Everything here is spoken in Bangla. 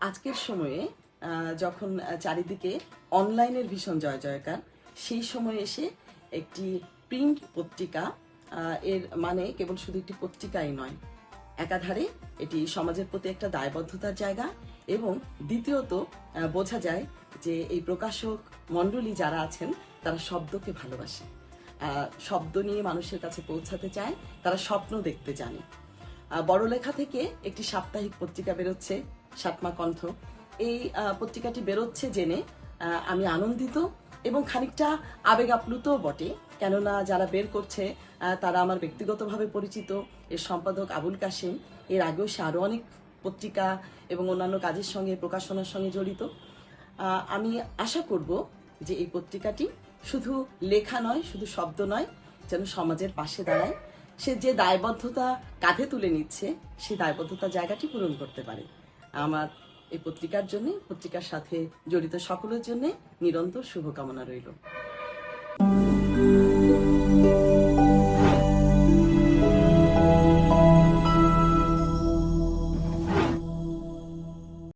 আজকের সময়ে যখন চারিদিকে অনলাইনের ভীষণ জয় জয়কার, সেই সময়ে এসে একটি প্রিন্ট পত্রিকা এর মানে কেবল শুধু একটি পত্রিকাই নয়, একাধারে এটি সমাজের প্রতি একটা দায়বদ্ধতার জায়গা এবং দ্বিতীয়ত বোঝা যায় যে এই প্রকাশক মণ্ডলী যারা আছেন, তারা শব্দকে ভালোবাসে। শব্দ নিয়ে মানুষের কাছে পৌঁছাতে চায়, তারা স্বপ্ন দেখতে জানে। বড়লেখা থেকে একটি সাপ্তাহিক পত্রিকা বেরোচ্ছে সাতমা কণ্ঠ। এই পত্রিকাটি বেরোচ্ছে জেনে আমি আনন্দিত এবং খানিকটা আবেগ আপ্লুতও বটে। কেননা যারা বের করছে তারা আমার ব্যক্তিগতভাবে পরিচিত। এর সম্পাদক আবুল কাশেম। এর আগেও সে আরও অনেক পত্রিকা এবং অন্যান্য কাজের সঙ্গে, প্রকাশনার সঙ্গে জড়িত। আমি আশা করব যে এই পত্রিকাটি শুধু লেখা নয়, শুধু শব্দ নয়, যেন সমাজের পাশে দাঁড়ায়। সে যে দায়বদ্ধতা কাঁধে তুলে নিচ্ছে, সেই দায়বদ্ধতার জায়গাটি পূরণ করতে পারে। আমার এই পত্রিকার জন্য পত্রিকার সাথে জড়িত সকলের জন্য নিরন্তর শুভকামনা রইল।